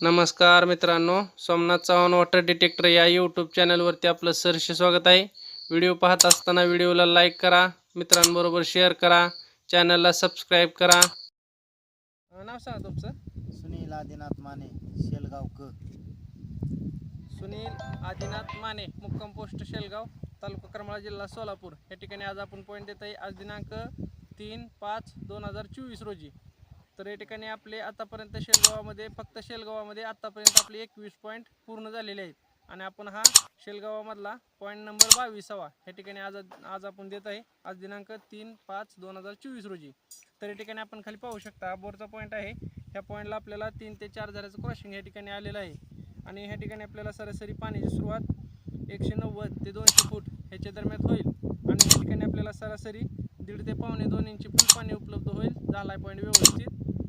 नमस्कार मित्रांनो Somnath Chavan water detector या यूट्यूब चॅनलवरती आपलं सहर्ष स्वागत आहे. व्हिडिओ पाहत असताना व्हिडिओला लाईक करा मित्रांबरोबर शेअर करा चॅनलला सबस्क्राईब करा. नाव सांगा तुमचं. सुनील आदिनाथ माने शेलगाव क सुनील आदिनाथ माने मुक्काम पोस्ट शेलगाव तालुका करमाळा जिल्हा सोलापूर. या ठिकाणी आज आपण पॉईंट देत आहे. आज दिनांक तीन पाच दोन हजार चोवीस रोजी. तर या ठिकाणी आपले आतापर्यंत शेलगावामध्ये फक्त शेलगावामध्ये आतापर्यंत आपले एकवीस पॉईंट पूर्ण झालेले आहेत. आणि आपण हा शेलगावामधला पॉईंट नंबर बावीसावा. या ठिकाणी आज आज आपण देत आहे आज दिनांक तीन पाच दोन हजार चोवीस रोजी. तर या ठिकाणी आपण खाली पाहू शकता बोरचा पॉईंट आहे. ह्या पॉईंटला आपल्याला तीन ते चार झाल्याचं क्रॉसिंग या ठिकाणी आलेलं आहे. आणि ह्या ठिकाणी आपल्याला सरासरी पाण्याची सुरुवात एकशे नव्वद ते दोनशे फूट ह्याच्या दरम्यान होईल. आणि या ठिकाणी आपल्याला सरासरी दीड ते पावणे दोन इंची फूट पाणी उपलब्ध होईल. झाला पॉईंट व्यवस्थित.